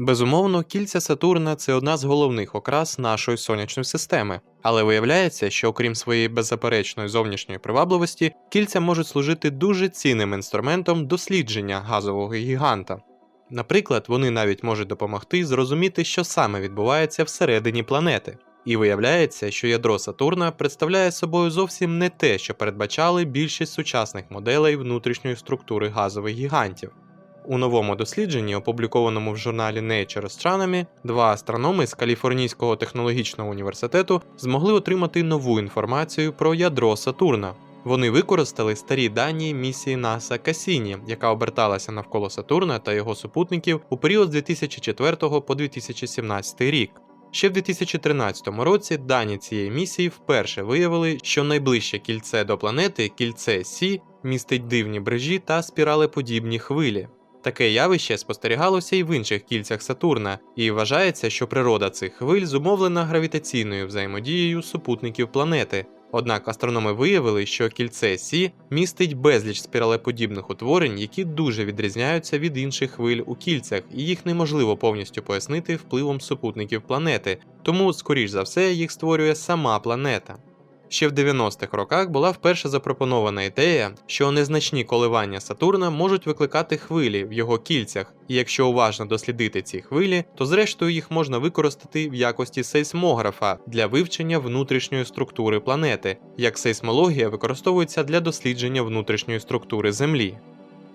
Безумовно, кільця Сатурна це одна з головних окрас нашої сонячної системи, але виявляється, що окрім своєї беззаперечної зовнішньої привабливості, кільця можуть служити дуже цінним інструментом дослідження газового гіганта. Наприклад, вони навіть можуть допомогти зрозуміти, що саме відбувається всередині планети. І виявляється, що ядро Сатурна представляє собою зовсім не те, що передбачали більшість сучасних моделей внутрішньої структури газових гігантів. У новому дослідженні, опублікованому в журналі Nature Astronomy, два астрономи з Каліфорнійського технологічного університету змогли отримати нову інформацію про ядро Сатурна. Вони використали старі дані місії НАСА Касіні, яка оберталася навколо Сатурна та його супутників у період з 2004 по 2017 рік. Ще в 2013 році дані цієї місії вперше виявили, що найближче кільце до планети, кільце Сі, містить дивні брижі та спіралеподібні хвилі. Таке явище спостерігалося і в інших кільцях Сатурна, і вважається, що природа цих хвиль зумовлена гравітаційною взаємодією супутників планети. Однак астрономи виявили, що кільце Сі містить безліч спіралеподібних утворень, які дуже відрізняються від інших хвиль у кільцях, і їх неможливо повністю пояснити впливом супутників планети, тому, скоріш за все, їх створює сама планета. Ще в 90-х роках була вперше запропонована ідея, що незначні коливання Сатурна можуть викликати хвилі в його кільцях, і якщо уважно дослідити ці хвилі, то зрештою їх можна використати в якості сейсмографа для вивчення внутрішньої структури планети, як сейсмологія використовується для дослідження внутрішньої структури Землі.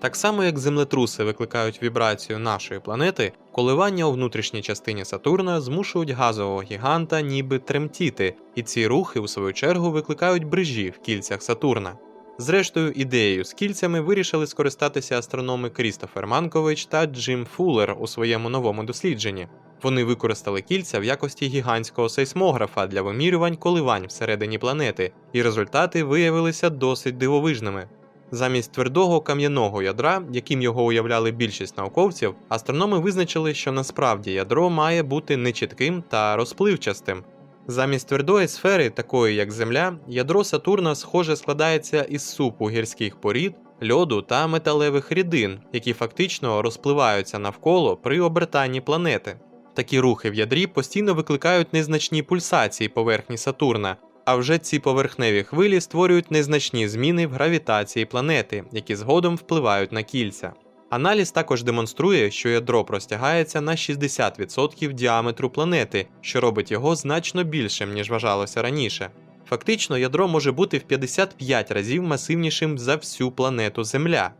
Так само як землетруси викликають вібрацію нашої планети, коливання у внутрішній частині Сатурна змушують газового гіганта ніби тремтіти, і ці рухи, у свою чергу, викликають брижі в кільцях Сатурна. Зрештою, ідеєю з кільцями вирішили скористатися астрономи Крістофер Манкович та Джим Фуллер у своєму новому дослідженні. Вони використали кільця в якості гігантського сейсмографа для вимірювань коливань всередині планети, і результати виявилися досить дивовижними. Замість твердого кам'яного ядра, яким його уявляли більшість науковців, астрономи визначили, що насправді ядро має бути нечітким та розпливчастим. Замість твердої сфери, такої як Земля, ядро Сатурна схоже складається із супу гірських порід, льоду та металевих рідин, які фактично розпливаються навколо при обертанні планети. Такі рухи в ядрі постійно викликають незначні пульсації поверхні Сатурна, а вже ці поверхневі хвилі створюють незначні зміни в гравітації планети, які згодом впливають на кільця. Аналіз також демонструє, що ядро простягається на 60% діаметру планети, що робить його значно більшим, ніж вважалося раніше. Фактично, ядро може бути в 55 разів масивнішим за всю планету Земля.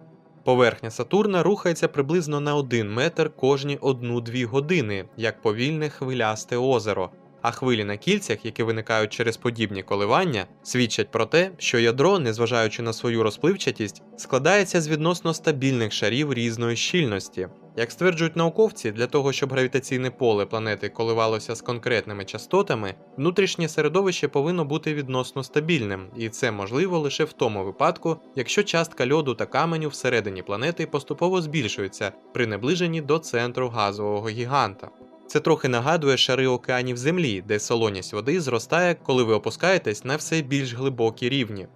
Поверхня Сатурна рухається приблизно на 1 метр кожні 1-2 години, як повільне хвилясте озеро, а хвилі на кільцях, які виникають через подібні коливання, свідчать про те, що ядро, незважаючи на свою розпливчатість, складається з відносно стабільних шарів різної щільності. Як стверджують науковці, для того, щоб гравітаційне поле планети коливалося з конкретними частотами, внутрішнє середовище повинно бути відносно стабільним, і це можливо лише в тому випадку, якщо частка льоду та каменю всередині планети поступово збільшується при наближенні до центру газового гіганта. Це трохи нагадує шари океанів Землі, де солоність води зростає, коли ви опускаєтесь на все більш глибокі рівні.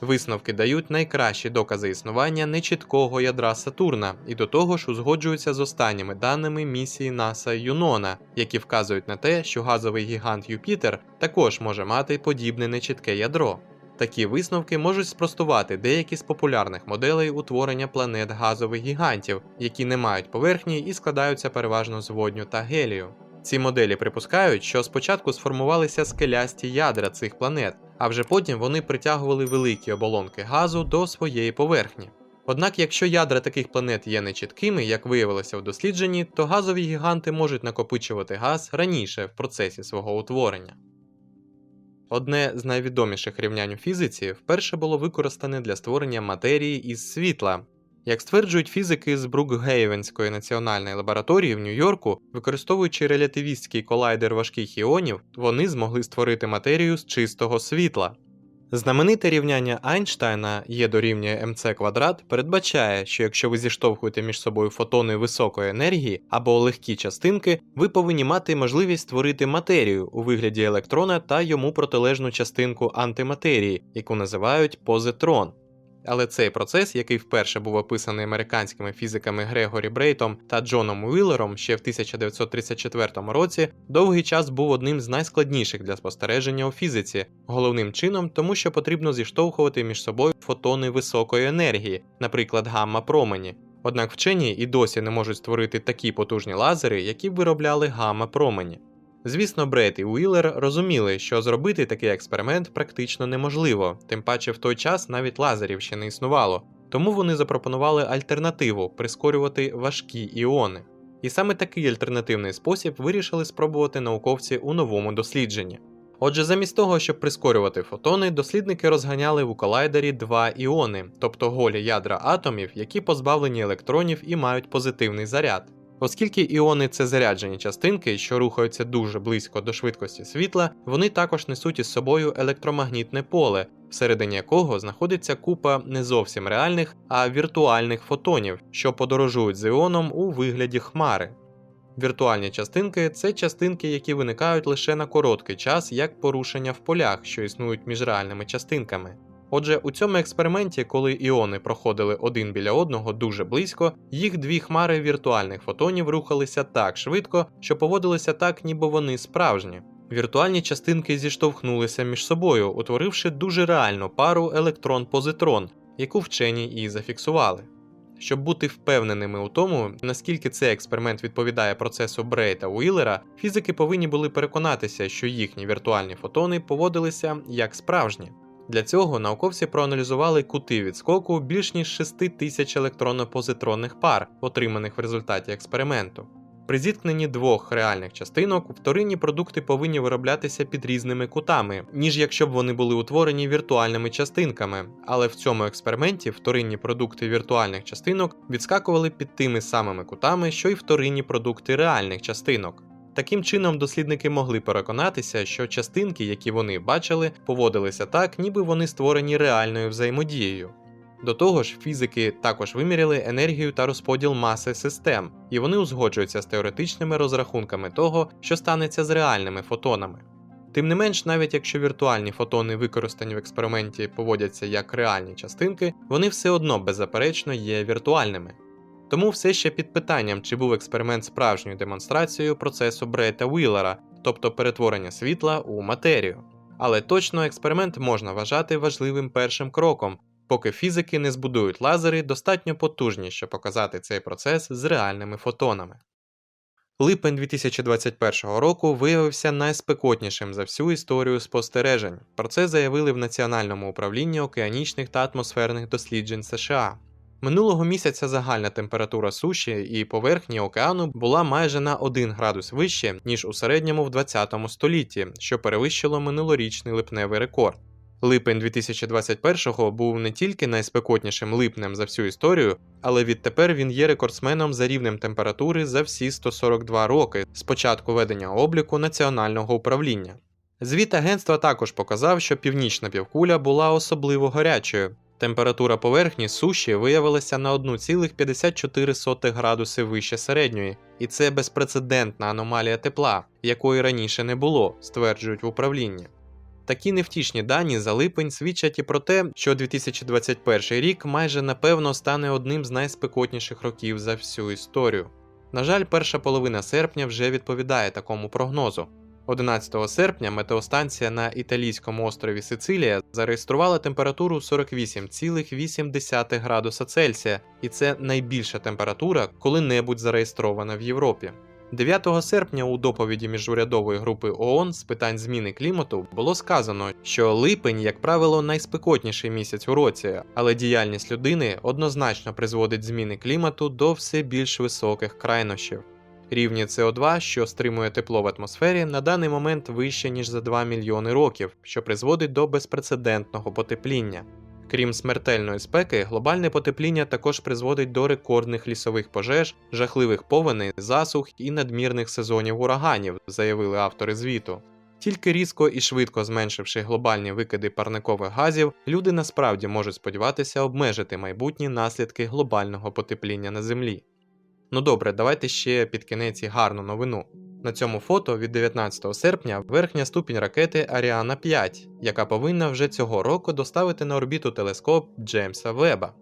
Висновки дають найкращі докази існування нечіткого ядра Сатурна і до того ж узгоджуються з останніми даними місії НАСА Юнона, які вказують на те, що газовий гігант Юпітер також може мати подібне нечітке ядро. Такі висновки можуть спростувати деякі з популярних моделей утворення планет газових гігантів, які не мають поверхні і складаються переважно з водню та гелію. Ці моделі припускають, що спочатку сформувалися скелясті ядра цих планет, а вже потім вони притягували великі оболонки газу до своєї поверхні. Однак, якщо ядра таких планет є нечіткими, як виявилося в дослідженні, то газові гіганти можуть накопичувати газ раніше в процесі свого утворення. Одне з найвідоміших рівнянь у фізиці вперше було використане для створення матерії із світла. Як стверджують фізики з Брукгейвенської національної лабораторії в Нью-Йорку, використовуючи релятивістський колайдер важких іонів, вони змогли створити матерію з чистого світла. Знамените рівняння Айнштайна є дорівнює МЦ квадрат передбачає, що якщо ви зіштовхуєте між собою фотони високої енергії або легкі частинки, ви повинні мати можливість створити матерію у вигляді електрона та йому протилежну частинку антиматерії, яку називають позитрон. Але цей процес, який вперше був описаний американськими фізиками Грегорі Брейтом та Джоном Уіллером ще в 1934 році, довгий час був одним з найскладніших для спостереження у фізиці, головним чином, тому що потрібно зіштовхувати між собою фотони високої енергії, наприклад, гамма-промені. Однак вчені і досі не можуть створити такі потужні лазери, які б виробляли гамма-промені. Звісно, Брейт і Уіллер розуміли, що зробити такий експеримент практично неможливо, тим паче в той час навіть лазерів ще не існувало, тому вони запропонували альтернативу прискорювати важкі іони. І саме такий альтернативний спосіб вирішили спробувати науковці у новому дослідженні. Отже, замість того, щоб прискорювати фотони, дослідники розганяли в колайдері два іони, тобто голі ядра атомів, які позбавлені електронів і мають позитивний заряд. Оскільки іони це заряджені частинки, що рухаються дуже близько до швидкості світла, вони також несуть із собою електромагнітне поле, всередині якого знаходиться купа не зовсім реальних, а віртуальних фотонів, що подорожують з іоном у вигляді хмари. Віртуальні частинки це частинки, які виникають лише на короткий час як порушення в полях, що існують між реальними частинками. Отже, у цьому експерименті, коли іони проходили один біля одного дуже близько, їх дві хмари віртуальних фотонів рухалися так швидко, що поводилися так, ніби вони справжні. Віртуальні частинки зіштовхнулися між собою, утворивши дуже реальну пару електрон-позитрон, яку вчені і зафіксували. Щоб бути впевненими у тому, наскільки цей експеримент відповідає процесу Брейта Уіллера, фізики повинні були переконатися, що їхні віртуальні фотони поводилися як справжні. Для цього науковці проаналізували кути відскоку більш ніж 6 тисяч електронно-позитронних пар, отриманих в результаті експерименту. При зіткненні двох реальних частинок вторинні продукти повинні вироблятися під різними кутами, ніж якщо б вони були утворені віртуальними частинками, але в цьому експерименті вторинні продукти віртуальних частинок відскакували під тими самими кутами, що й вторинні продукти реальних частинок. Таким чином, дослідники могли переконатися, що частинки, які вони бачили, поводилися так, ніби вони створені реальною взаємодією. До того ж, фізики також виміряли енергію та розподіл маси систем, і вони узгоджуються з теоретичними розрахунками того, що станеться з реальними фотонами. Тим не менш, навіть якщо віртуальні фотони, використані в експерименті, поводяться як реальні частинки, вони все одно беззаперечно є віртуальними. Тому все ще під питанням, чи був експеримент справжньою демонстрацією процесу Брейта Уіллера, тобто перетворення світла у матерію. Але точно експеримент можна вважати важливим першим кроком, поки фізики не збудують лазери достатньо потужні, щоб показати цей процес з реальними фотонами. Липень 2021 року виявився найспекотнішим за всю історію спостережень. Про це заявили в Національному управлінні океанічних та атмосферних досліджень США. Минулого місяця загальна температура суші і поверхні океану була майже на 1 градус вище, ніж у середньому в 20 столітті, що перевищило минулорічний липневий рекорд. Липень 2021-го був не тільки найспекотнішим липнем за всю історію, але відтепер він є рекордсменом за рівнем температури за всі 142 роки з початку ведення обліку національного управління. Звіт агентства також показав, що північна півкуля була особливо гарячою. Температура поверхні суші виявилася на 1,54 градуси вище середньої, і це безпрецедентна аномалія тепла, якої раніше не було, стверджують в управлінні. Такі невтішні дані за липень свідчать і про те, що 2021 рік майже напевно стане одним з найспекотніших років за всю історію. На жаль, перша половина серпня вже відповідає такому прогнозу. 11 серпня метеостанція на італійському острові Сицилія зареєструвала температуру 48,8 градуса Цельсія, і це найбільша температура коли-небудь зареєстрована в Європі. 9 серпня у доповіді міжурядової групи ООН з питань зміни клімату було сказано, що липень, як правило, найспекотніший місяць у році, але діяльність людини однозначно призводить зміни клімату до все більш високих крайнощів. Рівні СО2, що стримує тепло в атмосфері, на даний момент вище ніж за 2 мільйони років, що призводить до безпрецедентного потепління. Крім смертельної спеки, глобальне потепління також призводить до рекордних лісових пожеж, жахливих повеней, засух і надмірних сезонів ураганів, заявили автори звіту. Тільки різко і швидко зменшивши глобальні викиди парникових газів, люди насправді можуть сподіватися обмежити майбутні наслідки глобального потепління на Землі. Ну добре, давайте ще під кінець і гарну новину. На цьому фото від 19 серпня верхня ступінь ракети Аріана 5, яка повинна вже цього року доставити на орбіту телескоп Джеймса Веба.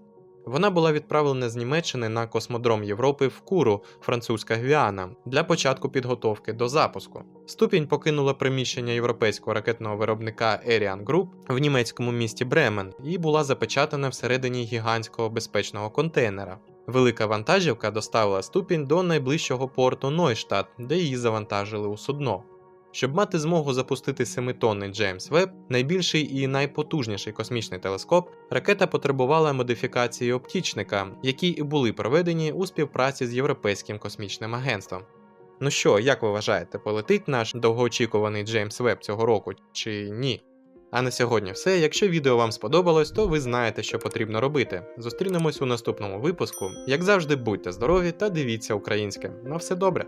Вона була відправлена з Німеччини на космодром Європи в Куру, французька Гвіана, для початку підготовки до запуску. Ступінь покинула приміщення європейського ракетного виробника Ariane Group в німецькому місті Бремен і була запечатана всередині гігантського безпечного контейнера. Велика вантажівка доставила ступінь до найближчого порту Нойштадт, де її завантажили у судно. Щоб мати змогу запустити 7-тонний Джеймс Веб, найбільший і найпотужніший космічний телескоп, ракета потребувала модифікації оптічника, які і були проведені у співпраці з Європейським космічним агентством. Ну що, як ви вважаєте, полетить наш довгоочікуваний Джеймс Веб цього року чи ні? А на сьогодні все. Якщо відео вам сподобалось, то ви знаєте, що потрібно робити. Зустрінемось у наступному випуску. Як завжди, будьте здорові та дивіться українське. На все добре!